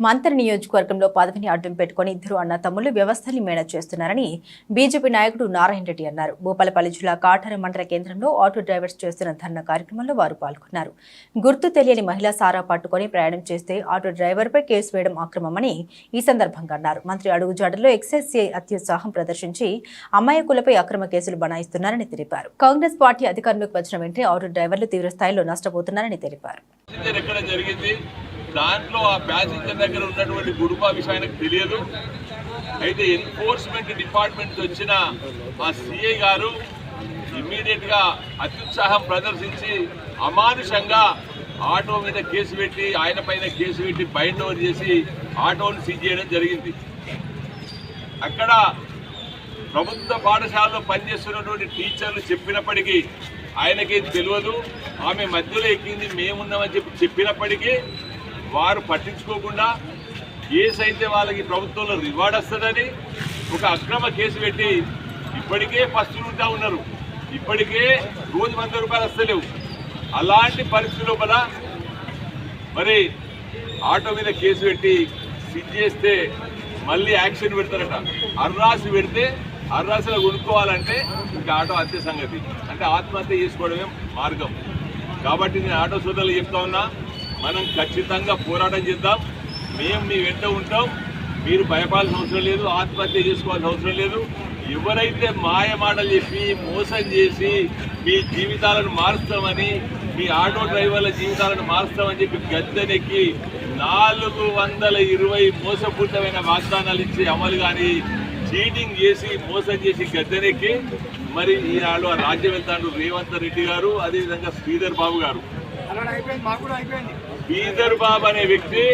మంత్రి నియోజకవర్గంలో పదవిని అడ్డం పెట్టుకుని ఇద్దరు అన్న తమ్ముళ్ళు వ్యవస్థల్ని మేడ చేస్తున్నారని బీజేపీ నాయకుడు నారాయణ రెడ్డి అన్నారు. భూపాలపల్లి జిల్లా కాఠార మండల కేంద్రంలో ఆటో డ్రైవర్స్ చేస్తున్న ధర్నా కార్యక్రమంలో వారు పాల్గొన్నారు. గుర్తు తెలియని మహిళ సారా పట్టుకొని ప్రయాణం చేస్తే ఆటో డ్రైవర్పై కేసు వేయడం అక్రమమని ఈ సందర్భంగా అన్నారు. మంత్రి అడుగుజాడలో ఎక్సైజ్ అత్యుత్సాహం ప్రదర్శించి అమాయకులపై అక్రమ కేసులు బనాయిస్తున్నారని తెలిపారు. కాంగ్రెస్ పార్టీ అధికారంలోకి వచ్చిన వెంటనే ఆటో డ్రైవర్లు తీవ్ర స్థాయిలో నష్టపోతున్నారని తెలిపారు. దాంట్లో ఆ ప్యాసింజర్ దగ్గర ఉన్నటువంటి గుడుపా విషయం ఆయనకు తెలియదు. అయితే ఎన్ఫోర్స్మెంట్ డిపార్ట్మెంట్ వచ్చిన ఆ సిఐ గారు ఇమ్మీడియట్గా అత్యుత్సాహం ప్రదర్శించి అమానుషంగా ఆటో మీద కేసు పెట్టి ఆయన పైన కేసు పెట్టి బైండ్ ఓవర్ చేసి ఆటోను సీజ్ చేయడం జరిగింది. అక్కడ ప్రభుత్వ పాఠశాలలో పనిచేస్తున్నటువంటి టీచర్లు చెప్పినప్పటికీ ఆయనకి తెలియదు. ఆమె మధ్యలో ఎక్కింది మేమున్నామని చెప్పి చెప్పినప్పటికీ వారు పట్టించుకోకుండా కేసు అయితే వాళ్ళకి ప్రభుత్వంలో రివార్డ్ వస్తుందని ఒక అక్రమ కేసు పెట్టి ఇప్పటికే ఫస్ట్ ఉంటా ఉన్నారు. ఇప్పటికే రోజు వంద రూపాయలు వస్తలేవు. అలాంటి పరిస్థితి లోపల మరి ఆటో మీద కేసు పెట్టి సిట్ చేస్తే మళ్ళీ యాక్షన్ పెడతారట. అర్రాసి పెడితే అర్రాసిలో కొనుక్కోవాలంటే ఇంకా ఆటో హత్య సంగతి. అంటే ఆత్మహత్య చేసుకోవడమే మార్గం. కాబట్టి నేను ఆటో సోదరులు చెప్తా ఉన్నా మనం ఖచ్చితంగా పోరాటం చేద్దాం. మేము మీ వెంట ఉంటాం. మీరు భయపడాల్సిన అవసరం లేదు. ఆత్మహత్య చేసుకోవాల్సిన అవసరం లేదు. ఎవరైతే మాయ మాటలు చెప్పి మోసం చేసి మీ జీవితాలను మారుస్తామని మీ ఆటో డ్రైవర్ల జీవితాలను మారుస్తామని చెప్పి గద్దెనెక్కి నాలుగు వందల ఇరవై మోసపూరితమైన వాగ్దానాలు ఇచ్చి అమలు కానీ చీటింగ్ చేసి మోసం చేసి గద్దెనెక్కి మరి ఈనాడు ఆ రాజ్యం వెళ్తాడు రేవంత్ రెడ్డి గారు అదేవిధంగా శ్రీధర్ బాబు గారు. అలా అయిపోయింది మాకు కూడా అయిపోయింది. శ్రీధర్ బాబు అనే వ్యక్తి